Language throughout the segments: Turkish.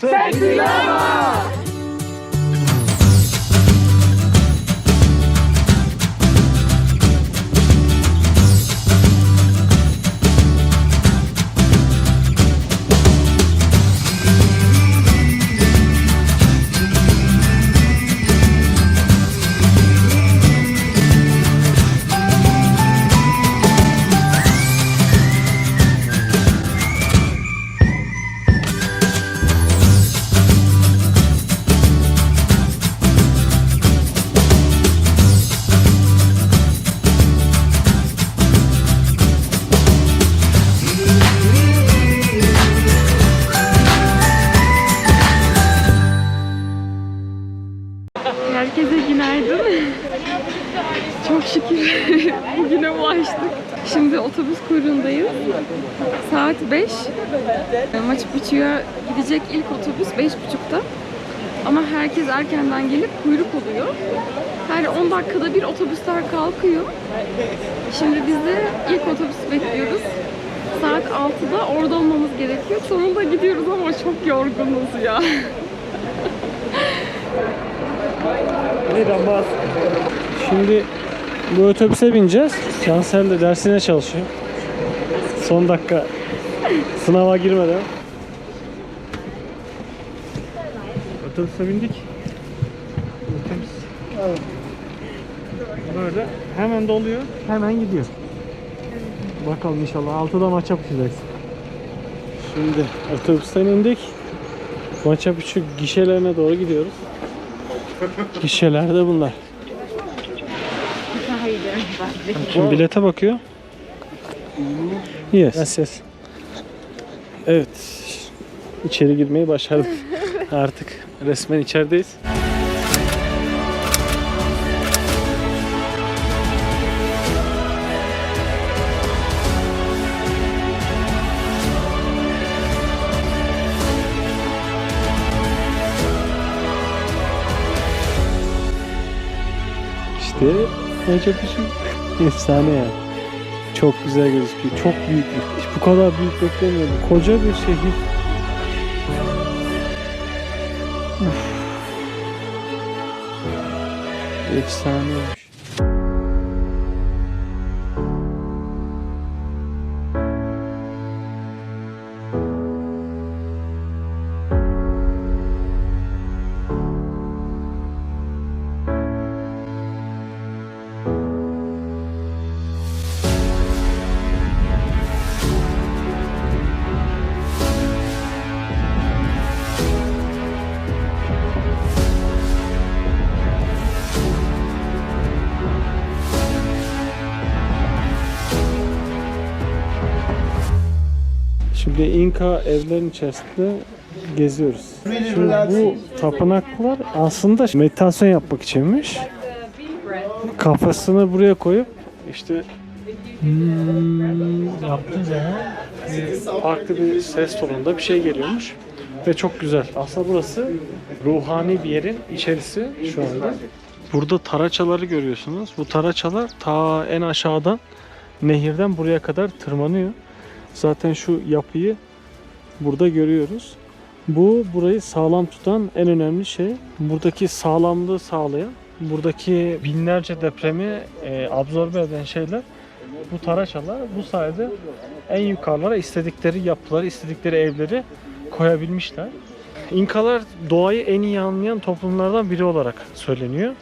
Sexy Llama! Herkese günaydın. Çok şükür bugüne ulaştık. Şimdi otobüs kuyruğundayız. Saat 5. Maçı Picchu'ya gidecek ilk otobüs 5.30'da. Ama herkes erkenden gelip kuyruk oluyor. Her 10 dakikada bir otobüsler kalkıyor. Şimdi biz de ilk otobüsü bekliyoruz. Saat 6'da orada olmamız gerekiyor. Sonunda gidiyoruz ama çok yorgunuz ya. Neden bas? Şimdi bu otobüse bineceğiz. Cansel de dersine çalışıyor. Son dakika sınava girmeden. Otobüse bindik. Otobüs böyle hemen doluyor, hemen gidiyor. Bakalım inşallah 6'da maça yapacağız. Şimdi otobüsten indik. Maça küçük gişelerine doğru gidiyoruz. Gişelerde bunlar. Şimdi bilete bakıyor. Yes. Yes, yes. Evet. İçeri girmeyi başardık. Artık resmen içerideyiz. İşte Recep İşim efsane yani. Çok güzel gözüküyor. Çok büyük. Hiç bu kadar büyük beklemiyordum. Koca bir şehir. Uf. Efsaneymiş. Evlerin içerisinde geziyoruz. Şimdi bu tapınaklar aslında meditasyon yapmak içinmiş. Kafasını buraya koyup işte hmm, yaptığı zaman farklı bir ses tonunda bir şey geliyormuş. Ve çok güzel. Aslında burası ruhani bir yerin içerisi şu anda. Burada taraçaları görüyorsunuz. Bu taraçalar ta en aşağıdan nehirden buraya kadar tırmanıyor. Zaten şu yapıyı burada görüyoruz. Bu burayı sağlam tutan en önemli şey. Buradaki sağlamlığı sağlayan, buradaki binlerce depremi e, absorbe eden şeyler bu taraçalar. Bu sayede en yukarılara istedikleri yapıları, istedikleri evleri koyabilmişler. İnkalar doğayı en iyi anlayan toplumlardan biri olarak söyleniyor.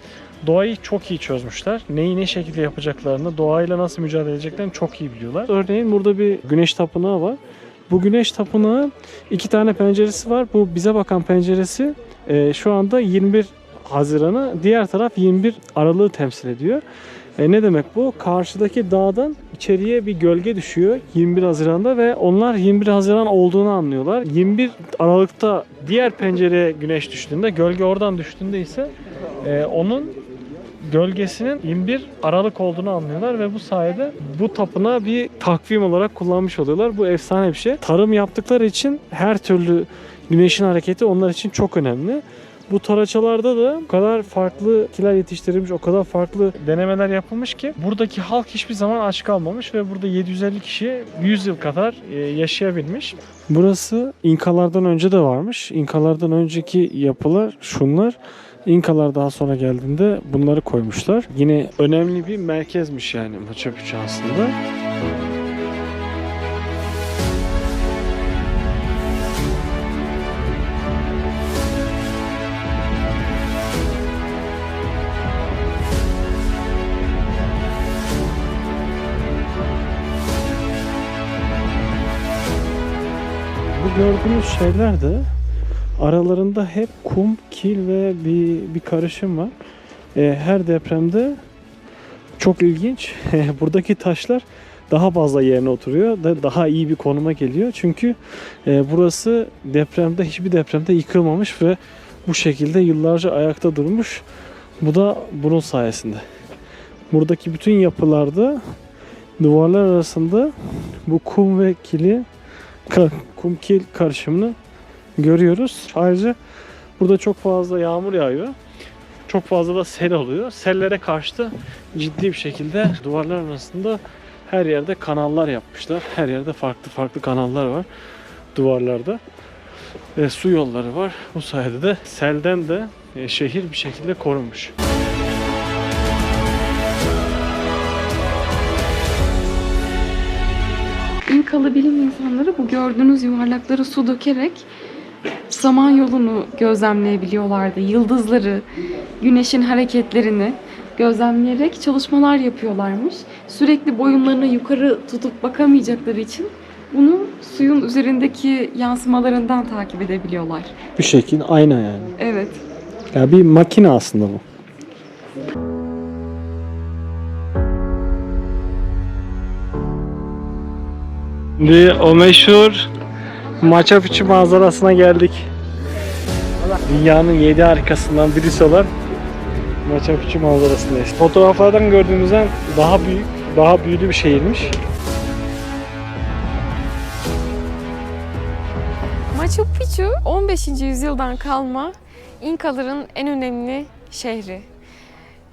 Doğayı çok iyi çözmüşler. Neyi ne şekilde yapacaklarını, doğayla nasıl mücadele edeceklerini çok iyi biliyorlar. Örneğin burada bir güneş tapınağı var. Bu güneş tapınağı iki tane penceresi var. Bu bize bakan penceresi e, şu anda 21 Haziran'ı, diğer taraf 21 Aralık'ı temsil ediyor. E, ne demek bu? Karşıdaki dağdan içeriye bir gölge düşüyor 21 Haziran'da ve onlar 21 Haziran olduğunu anlıyorlar. 21 Aralık'ta diğer pencereye güneş düştüğünde, gölge oradan düştüğünde ise e, onun gölgesinin 21 Aralık olduğunu anlıyorlar ve bu sayede bu tapınağı bir takvim olarak kullanmış oluyorlar. Bu efsane bir şey. Tarım yaptıkları için her türlü güneşin hareketi onlar için çok önemli. Bu taraçalarda da o kadar farklı bitkiler yetiştirilmiş, o kadar farklı denemeler yapılmış ki buradaki halk hiçbir zaman aç kalmamış ve burada 750 kişi 100 yıl kadar e, yaşayabilmiş. Burası İnkalardan önce de varmış. İnkalardan önceki yapılar şunlar. İnkalar daha sonra geldiğinde bunları koymuşlar. Yine önemli bir merkezmiş yani Machu Picchu aslında. Bu gördüğünüz şeyler de aralarında hep kum, kil ve bir, bir karışım var. Ee, her depremde çok ilginç. Buradaki taşlar daha fazla yerine oturuyor da daha iyi bir konuma geliyor. Çünkü e, burası depremde hiçbir depremde yıkılmamış ve bu şekilde yıllarca ayakta durmuş. Bu da bunun sayesinde. Buradaki bütün yapılarda duvarlar arasında bu kum ve kili kum kil karışımını görüyoruz. Ayrıca burada çok fazla yağmur yağıyor. Çok fazla da sel oluyor. Sellere karşı da ciddi bir şekilde duvarlar arasında her yerde kanallar yapmışlar. Her yerde farklı farklı kanallar var duvarlarda. Ve su yolları var. Bu sayede de selden de e, şehir bir şekilde korunmuş. İnkalı bilim insanları bu gördüğünüz yuvarlakları su dökerek zaman yolunu gözlemleyebiliyorlardı. Yıldızları, güneşin hareketlerini gözlemleyerek çalışmalar yapıyorlarmış. Sürekli boyunlarını yukarı tutup bakamayacakları için bunu suyun üzerindeki yansımalarından takip edebiliyorlar. Bir şekil ayna yani. Evet. Ya bir makine aslında bu. Şimdi o meşhur Picchu manzarasına geldik. Dünyanın yedi harikasından birisi olan Picchu manzarasındayız. Fotoğraflardan gördüğümüzden daha büyük, daha büyülü bir şehirmiş. Machu Picchu 15. yüzyıldan kalma İnkaların en önemli şehri.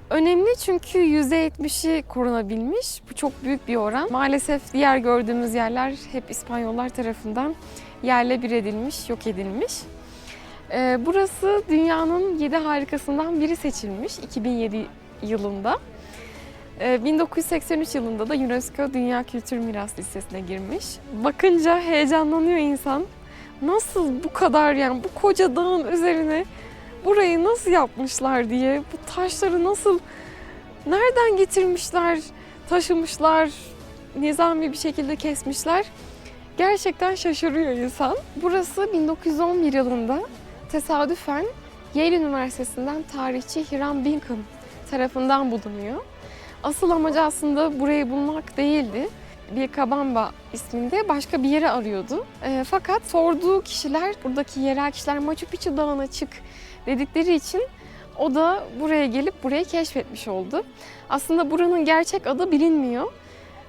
Önemli çünkü %70'i korunabilmiş. Bu çok büyük bir oran. Maalesef diğer gördüğümüz yerler hep İspanyollar tarafından yerle bir edilmiş, yok edilmiş. Ee, burası dünyanın 7 harikasından biri seçilmiş 2007 yılında. Ee, 1983 yılında da UNESCO Dünya Kültür Miras Listesi'ne girmiş. Bakınca heyecanlanıyor insan nasıl bu kadar yani bu koca dağın üzerine burayı nasıl yapmışlar diye bu taşları nasıl nereden getirmişler, taşımışlar, nizami bir şekilde kesmişler. Gerçekten şaşırıyor insan. Burası 1911 yılında tesadüfen Yale Üniversitesi'nden tarihçi Hiram Bingham tarafından bulunuyor. Asıl amacı aslında burayı bulmak değildi. Bir Kabamba isminde başka bir yere arıyordu. E, fakat sorduğu kişiler, buradaki yerel kişiler Machu Picchu dağına çık dedikleri için o da buraya gelip burayı keşfetmiş oldu. Aslında buranın gerçek adı bilinmiyor.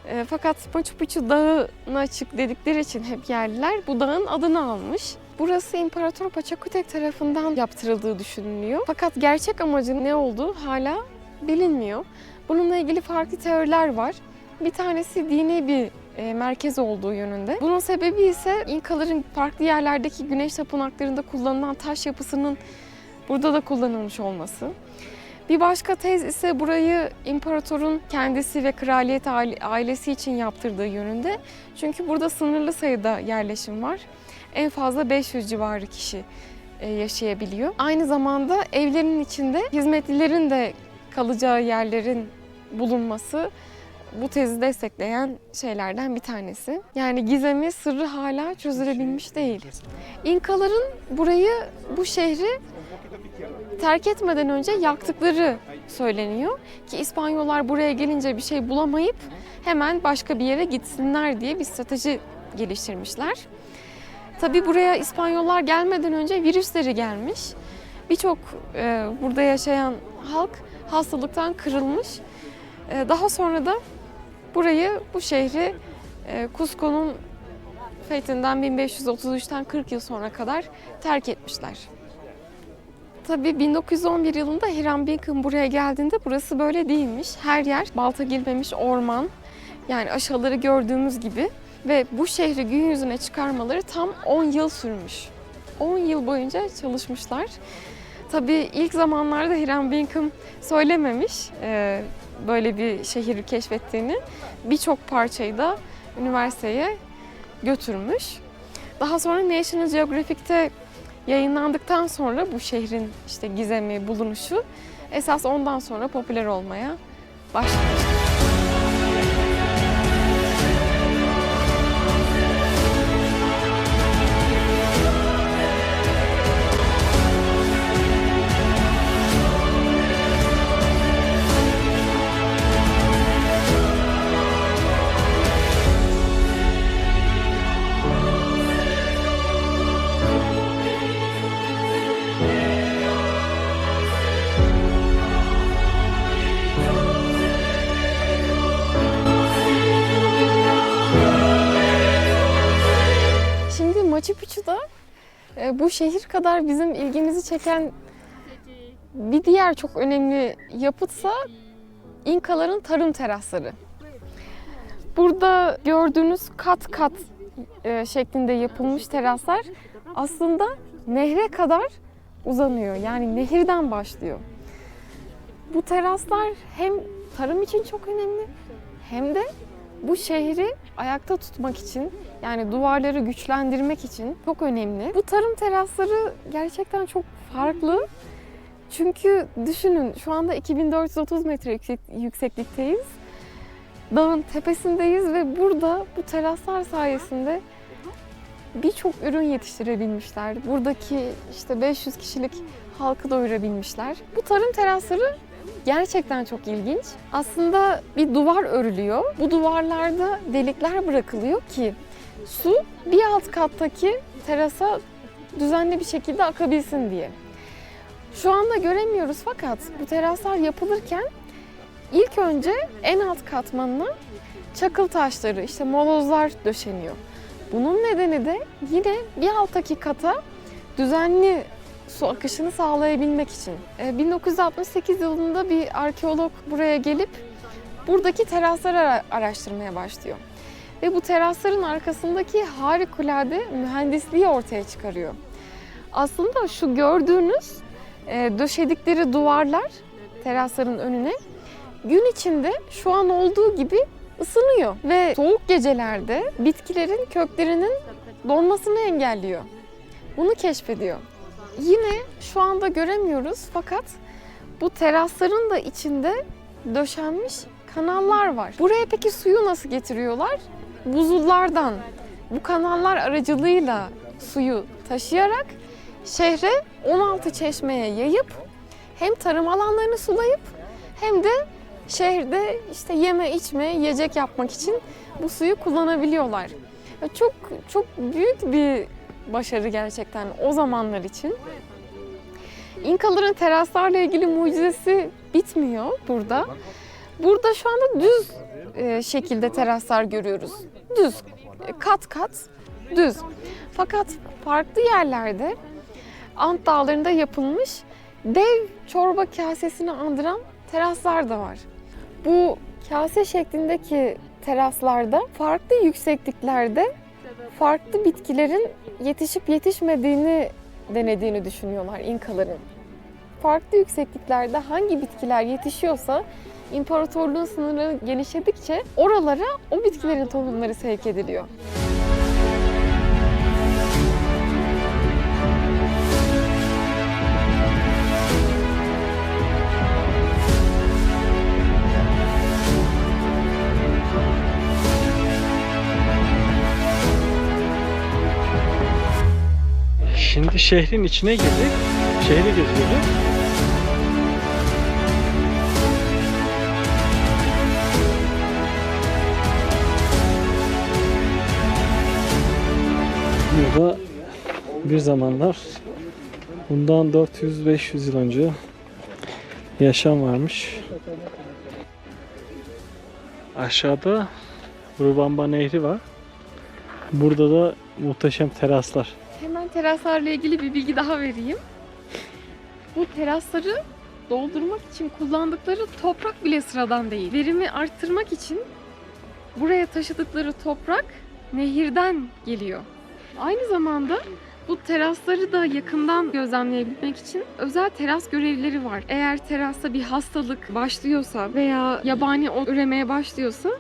E, fakat Machu Picchu dağına çık dedikleri için hep yerliler bu dağın adını almış. Burası İmparator Pachacutec tarafından yaptırıldığı düşünülüyor. Fakat gerçek amacı ne olduğu hala bilinmiyor. Bununla ilgili farklı teoriler var. Bir tanesi dini bir e, merkez olduğu yönünde. Bunun sebebi ise İnkaların farklı yerlerdeki güneş tapınaklarında kullanılan taş yapısının burada da kullanılmış olması. Bir başka tez ise burayı imparatorun kendisi ve kraliyet aile- ailesi için yaptırdığı yönünde. Çünkü burada sınırlı sayıda yerleşim var. En fazla 500 civarı kişi e, yaşayabiliyor. Aynı zamanda evlerin içinde hizmetlilerin de kalacağı yerlerin bulunması bu tezi destekleyen şeylerden bir tanesi. Yani gizemi, sırrı hala çözülebilmiş değil. İnkaların burayı, bu şehri terk etmeden önce yaktıkları söyleniyor. Ki İspanyollar buraya gelince bir şey bulamayıp hemen başka bir yere gitsinler diye bir strateji geliştirmişler. Tabi buraya İspanyollar gelmeden önce virüsleri gelmiş. Birçok e, burada yaşayan halk hastalıktan kırılmış. E, daha sonra da burayı, bu şehri e, Cusco'nun fethinden 1533'ten 40 yıl sonra kadar terk etmişler. Tabii 1911 yılında Hiram Bingham buraya geldiğinde burası böyle değilmiş. Her yer balta girmemiş orman. Yani aşağıları gördüğümüz gibi. Ve bu şehri gün yüzüne çıkarmaları tam 10 yıl sürmüş. 10 yıl boyunca çalışmışlar. Tabii ilk zamanlarda Hiram Bingham söylememiş e, böyle bir şehri keşfettiğini. Birçok parçayı da üniversiteye götürmüş. Daha sonra National Geographic'te yayınlandıktan sonra bu şehrin işte gizemi, bulunuşu esas ondan sonra popüler olmaya başlamış. Bu şehir kadar bizim ilgimizi çeken bir diğer çok önemli yapıtsa İnkaların tarım terasları. Burada gördüğünüz kat kat e, şeklinde yapılmış teraslar aslında nehre kadar uzanıyor. Yani nehirden başlıyor. Bu teraslar hem tarım için çok önemli hem de bu şehri ayakta tutmak için yani duvarları güçlendirmek için çok önemli. Bu tarım terasları gerçekten çok farklı. Çünkü düşünün şu anda 2430 metre yüksek, yükseklikteyiz. Dağın tepesindeyiz ve burada bu teraslar sayesinde birçok ürün yetiştirebilmişler. Buradaki işte 500 kişilik halkı doyurabilmişler. Bu tarım terasları gerçekten çok ilginç. Aslında bir duvar örülüyor. Bu duvarlarda delikler bırakılıyor ki su bir alt kattaki terasa düzenli bir şekilde akabilsin diye. Şu anda göremiyoruz fakat bu teraslar yapılırken ilk önce en alt katmanına çakıl taşları, işte molozlar döşeniyor. Bunun nedeni de yine bir alttaki kata düzenli su akışını sağlayabilmek için. E, 1968 yılında bir arkeolog buraya gelip buradaki terasları ara- araştırmaya başlıyor. Ve bu terasların arkasındaki harikulade mühendisliği ortaya çıkarıyor. Aslında şu gördüğünüz e, döşedikleri duvarlar terasların önüne gün içinde şu an olduğu gibi ısınıyor ve soğuk gecelerde bitkilerin köklerinin donmasını engelliyor. Bunu keşfediyor. Yine şu anda göremiyoruz fakat bu terasların da içinde döşenmiş kanallar var. Buraya peki suyu nasıl getiriyorlar? Buzullardan bu kanallar aracılığıyla suyu taşıyarak şehre 16 çeşmeye yayıp hem tarım alanlarını sulayıp hem de şehirde işte yeme içme, yiyecek yapmak için bu suyu kullanabiliyorlar. Çok çok büyük bir başarı gerçekten o zamanlar için. İnkaların teraslarla ilgili mucizesi bitmiyor burada. Burada şu anda düz e, şekilde teraslar görüyoruz. Düz, e, kat kat düz. Fakat farklı yerlerde Ant Dağları'nda yapılmış dev çorba kasesini andıran teraslar da var. Bu kase şeklindeki teraslarda farklı yüksekliklerde farklı bitkilerin yetişip yetişmediğini denediğini düşünüyorlar İnkaların. Farklı yüksekliklerde hangi bitkiler yetişiyorsa imparatorluğun sınırları genişledikçe oralara o bitkilerin tohumları sevk ediliyor. Şimdi şehrin içine girdik. Şehri geziyoruz. Burada bir zamanlar bundan 400-500 yıl önce yaşam varmış. Aşağıda Rubamba Nehri var. Burada da muhteşem teraslar. Hemen teraslarla ilgili bir bilgi daha vereyim. bu terasları doldurmak için kullandıkları toprak bile sıradan değil. Verimi arttırmak için buraya taşıdıkları toprak nehirden geliyor. Aynı zamanda bu terasları da yakından gözlemleyebilmek için özel teras görevlileri var. Eğer terasta bir hastalık başlıyorsa veya yabani ot üremeye başlıyorsa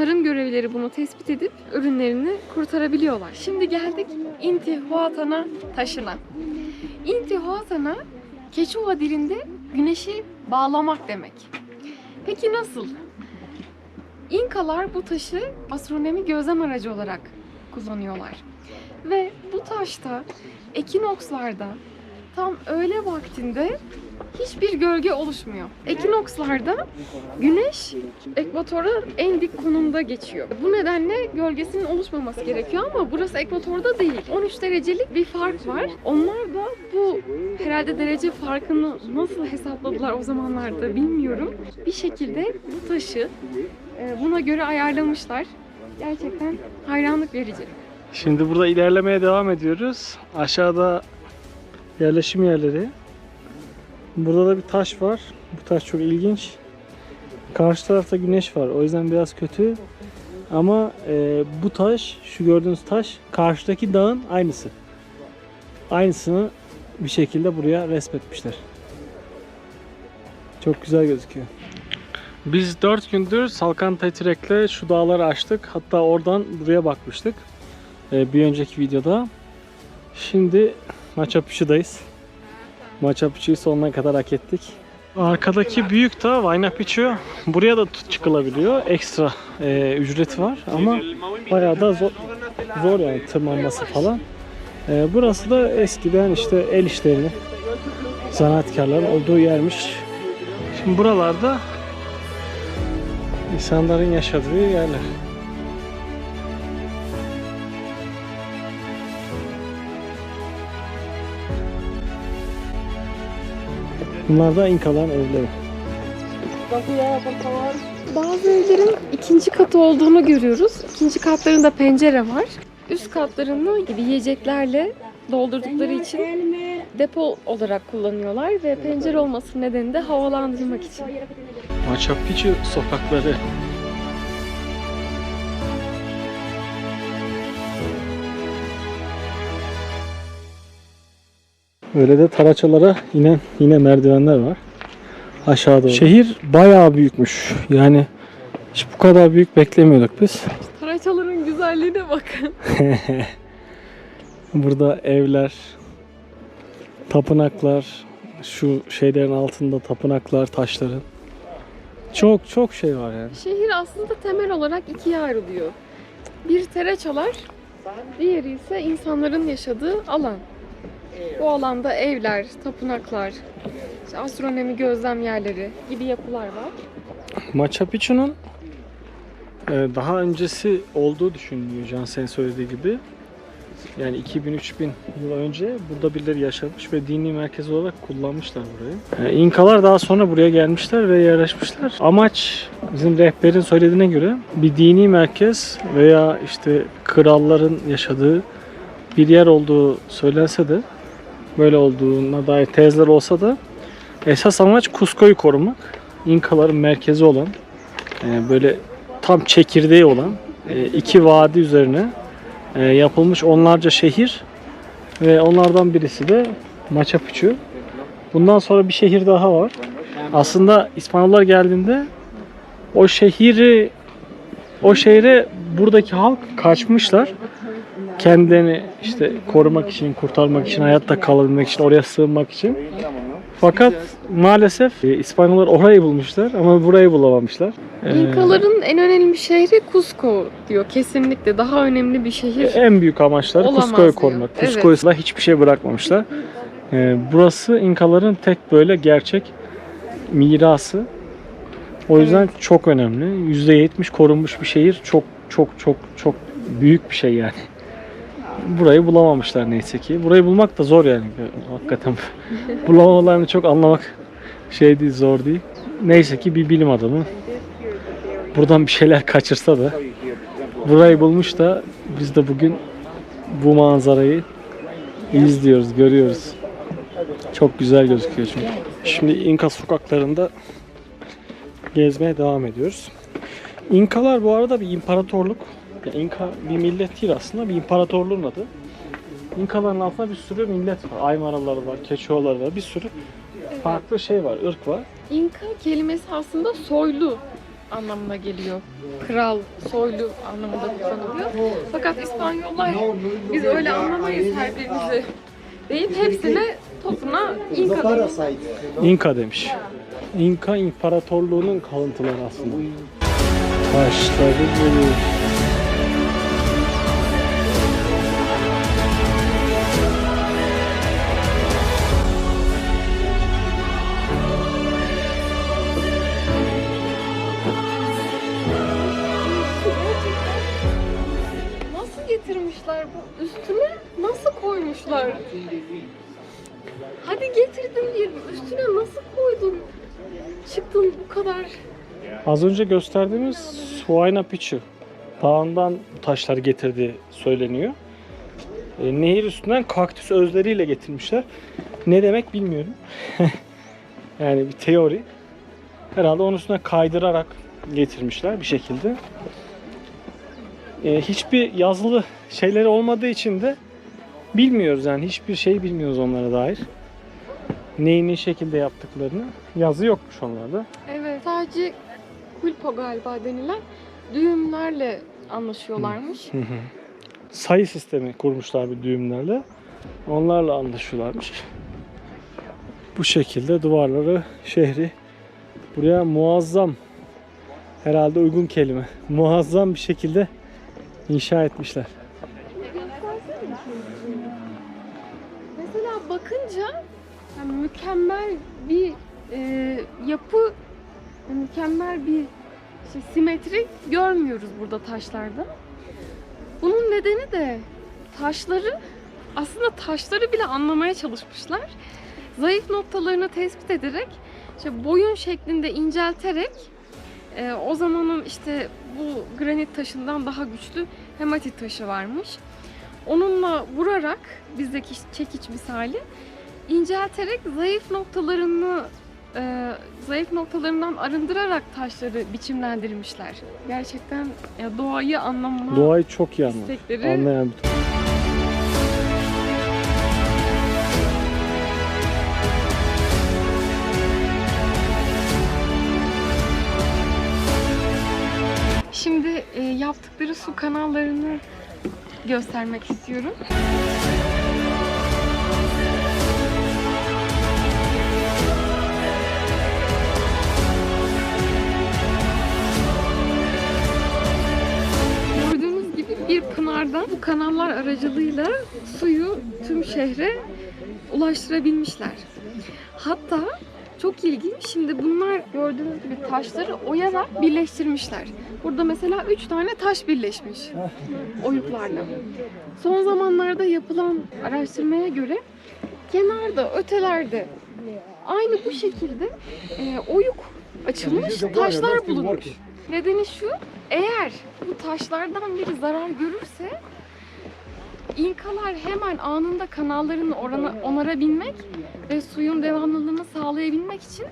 tarım görevlileri bunu tespit edip ürünlerini kurtarabiliyorlar. Şimdi geldik Intihuatana taşına. Intihuatana Keçuva dilinde güneşi bağlamak demek. Peki nasıl? İnkalar bu taşı astronomi gözlem aracı olarak kullanıyorlar. Ve bu taşta ekinokslarda tam öğle vaktinde hiçbir gölge oluşmuyor. Ekinokslarda güneş ekvatora en dik konumda geçiyor. Bu nedenle gölgesinin oluşmaması gerekiyor ama burası ekvatorda değil. 13 derecelik bir fark var. Onlar da bu herhalde derece farkını nasıl hesapladılar o zamanlarda bilmiyorum. Bir şekilde bu taşı e, buna göre ayarlamışlar. Gerçekten hayranlık verici. Şimdi burada ilerlemeye devam ediyoruz. Aşağıda yerleşim yerleri. Burada da bir taş var. Bu taş çok ilginç. Karşı tarafta güneş var. O yüzden biraz kötü. Ama e, bu taş, şu gördüğünüz taş karşıdaki dağın aynısı. Aynısını bir şekilde buraya resmetmişler. Çok güzel gözüküyor. Biz 4 gündür Salkan Trek'le şu dağları açtık. Hatta oradan buraya bakmıştık. Ee, bir önceki videoda. Şimdi Machu Machu Picchu'yu sonuna kadar hak ettik. Arkadaki büyük dağ Huayna Picchu. Buraya da çıkılabiliyor. Ekstra e, ücreti var ama bayağı da zor, zor yani tırmanması falan. E, burası da eskiden işte el işlerini zanaatkarların olduğu yermiş. Şimdi buralarda insanların yaşadığı yerler. Bunlar da İnkaların evleri. Bazı evlerin ikinci katı olduğunu görüyoruz. İkinci katlarında pencere var. Üst katlarını gibi yiyeceklerle doldurdukları için depo olarak kullanıyorlar ve pencere olması nedeni de havalandırmak için. Machu Picchu sokakları. Böyle de taraçalara inen yine merdivenler var. Aşağıda. Şehir bayağı büyükmüş. Yani hiç bu kadar büyük beklemiyorduk biz. Taraçaların güzelliğine bakın. Burada evler, tapınaklar, şu şeylerin altında tapınaklar, taşların. Çok çok şey var yani. Şehir aslında temel olarak ikiye ayrılıyor. Bir teraçalar, diğeri ise insanların yaşadığı alan. Bu alanda evler, tapınaklar, işte astronomi gözlem yerleri gibi yapılar var. Machu Picchu'nun e, daha öncesi olduğu düşünülüyor Cansel'in söylediği gibi. Yani 2000-3000 yıl önce burada birileri yaşamış ve dini merkez olarak kullanmışlar burayı. E, İnkalar daha sonra buraya gelmişler ve yerleşmişler. Amaç bizim rehberin söylediğine göre bir dini merkez veya işte kralların yaşadığı bir yer olduğu söylense de böyle olduğuna dair tezler olsa da esas amaç Cusco'yu korumak. İnkaların merkezi olan e, böyle tam çekirdeği olan e, iki vadi üzerine e, yapılmış onlarca şehir ve onlardan birisi de Machu Picchu. Bundan sonra bir şehir daha var. Aslında İspanyollar geldiğinde o şehri o şehre buradaki halk kaçmışlar. Kendilerini işte korumak için, kurtarmak için, hayatta kalabilmek için, oraya sığınmak için. Fakat maalesef e, İspanyollar orayı bulmuşlar ama burayı bulamamışlar. Ee, İnkaların en önemli şehri Cusco diyor kesinlikle. Daha önemli bir şehir. en büyük amaçları Cusco'yu korumak. Evet. Cusco'ya hiçbir şey bırakmamışlar. Burası İnkaların tek böyle gerçek mirası. O yüzden çok önemli. %70 korunmuş bir şehir. Çok çok çok çok büyük bir şey yani. Burayı bulamamışlar neyse ki. Burayı bulmak da zor yani. Hakikaten bulamamalarını çok anlamak şey değil, zor değil. Neyse ki bir bilim adamı buradan bir şeyler kaçırsa da burayı bulmuş da biz de bugün bu manzarayı izliyoruz, görüyoruz. Çok güzel gözüküyor çünkü. Şimdi İnka sokaklarında gezmeye devam ediyoruz. İnkalar bu arada bir imparatorluk. Ya İnka bir millet değil aslında, bir imparatorluğun adı. İnkaların altında bir sürü millet var. Aymaraları var, Keçoğulları var, bir sürü farklı şey var, ırk var. İnka kelimesi aslında soylu anlamına geliyor. Kral, soylu anlamında kullanılıyor. Fakat İspanyollar biz öyle anlamayız her birimizi deyip hepsine topuna İnka diyor. İnka demiş. İnka İmparatorluğu'nun kalıntıları aslında. Taşları bulu. Az önce gösterdiğimiz Suayna Pichu dağından taşlar getirdiği söyleniyor. E, nehir üstünden kaktüs özleriyle getirmişler. Ne demek bilmiyorum. yani bir teori. Herhalde onun üstüne kaydırarak getirmişler bir şekilde. E, hiçbir yazılı şeyleri olmadığı için de bilmiyoruz yani hiçbir şey bilmiyoruz onlara dair. Neyi ne şekilde yaptıklarını. Yazı yokmuş onlarda. Evet. Sadece kulpo galiba denilen düğümlerle anlaşıyorlarmış. Hı hı. Sayı sistemi kurmuşlar bir düğümlerle. Onlarla anlaşıyorlarmış. Bu şekilde duvarları, şehri buraya muazzam herhalde uygun kelime. Muazzam bir şekilde inşa etmişler. Mesela bakınca yani mükemmel bir e, yapı, mükemmel bir şey, simetri görmüyoruz burada taşlarda. Bunun nedeni de taşları aslında taşları bile anlamaya çalışmışlar. Zayıf noktalarını tespit ederek işte boyun şeklinde incelterek e, o zamanın işte bu granit taşından daha güçlü hematit taşı varmış. Onunla vurarak bizdeki çekiç misali incelterek zayıf noktalarını e, zayıf noktalarından arındırarak taşları biçimlendirmişler. Gerçekten ya doğayı anlama Doğayı çok iyi anlar. istekleri Anlayan bir Şimdi e, yaptıkları su kanallarını göstermek istiyorum. Bir pınardan bu kanallar aracılığıyla suyu tüm şehre ulaştırabilmişler. Hatta çok ilginç. Şimdi bunlar gördüğünüz gibi taşları oyarak birleştirmişler. Burada mesela üç tane taş birleşmiş oyuklarla. Son zamanlarda yapılan araştırmaya göre kenarda, ötelerde aynı bu şekilde e, oyuk açılmış taşlar bulunmuş. Nedeni şu, eğer bu taşlardan biri zarar görürse İnkalar hemen anında kanallarını orana, onarabilmek ve suyun devamlılığını sağlayabilmek için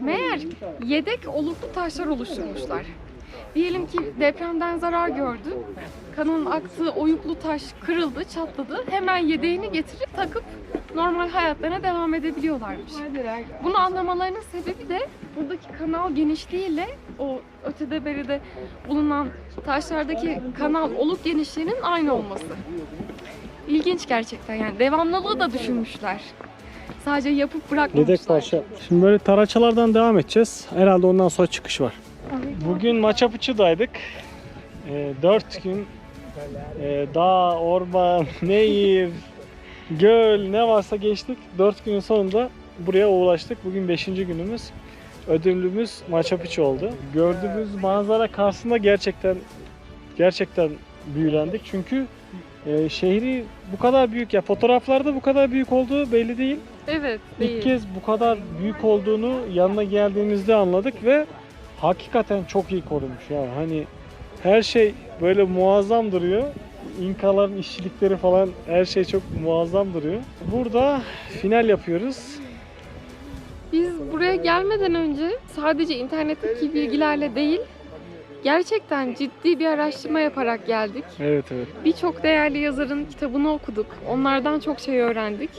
meğer yedek oluklu taşlar oluşturmuşlar. Diyelim ki depremden zarar gördü. Kanın aktığı oyuklu taş kırıldı, çatladı. Hemen yedeğini getirip takıp normal hayatlarına devam edebiliyorlarmış. Bunu anlamalarının sebebi de buradaki kanal genişliğiyle o ötede beride bulunan taşlardaki kanal oluk genişliğinin aynı olması. İlginç gerçekten yani devamlılığı da düşünmüşler. Sadece yapıp bırakmamışlar. Yedek parça. Şimdi böyle taraçalardan devam edeceğiz. Herhalde ondan sonra çıkış var. Bugün Maçapıçı'daydık. Ee, dört gün e, dağ, orman, nehir, göl ne varsa geçtik. Dört günün sonunda buraya ulaştık. Bugün beşinci günümüz. Ödülümüz Maçapıçı oldu. Gördüğümüz manzara karşısında gerçekten gerçekten büyülendik. Çünkü e, şehri bu kadar büyük ya fotoğraflarda bu kadar büyük olduğu belli değil. Evet, değil. İlk kez bu kadar büyük olduğunu yanına geldiğimizde anladık ve hakikaten çok iyi korunmuş ya. Hani her şey böyle muazzam duruyor. İnkaların işçilikleri falan her şey çok muazzam duruyor. Burada final yapıyoruz. Biz buraya gelmeden önce sadece internetteki bilgilerle değil, gerçekten ciddi bir araştırma yaparak geldik. Evet evet. Birçok değerli yazarın kitabını okuduk. Onlardan çok şey öğrendik.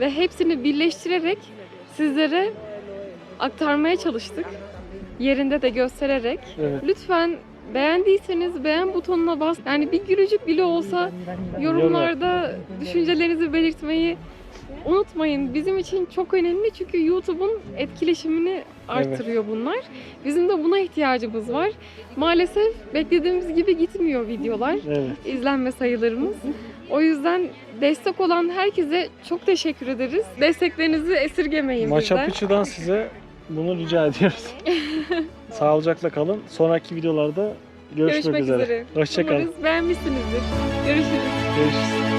Ve hepsini birleştirerek sizlere aktarmaya çalıştık. Yerinde de göstererek. Evet. Lütfen beğendiyseniz beğen butonuna bas. Yani bir gülücük bile olsa yorumlarda düşüncelerinizi belirtmeyi unutmayın. Bizim için çok önemli çünkü YouTube'un etkileşimini arttırıyor bunlar. Bizim de buna ihtiyacımız var. Maalesef beklediğimiz gibi gitmiyor videolar, Evet. izlenme sayılarımız. O yüzden destek olan herkese çok teşekkür ederiz. Desteklerinizi esirgemeyin Maça bizden. Picchu'dan size bunu rica ediyoruz. Sağlıcakla kalın. Sonraki videolarda görüşmek, Görüşmek üzere. üzere. Hoşçakalın. Umarız beğenmişsinizdir. Görüşürüz. Görüşürüz.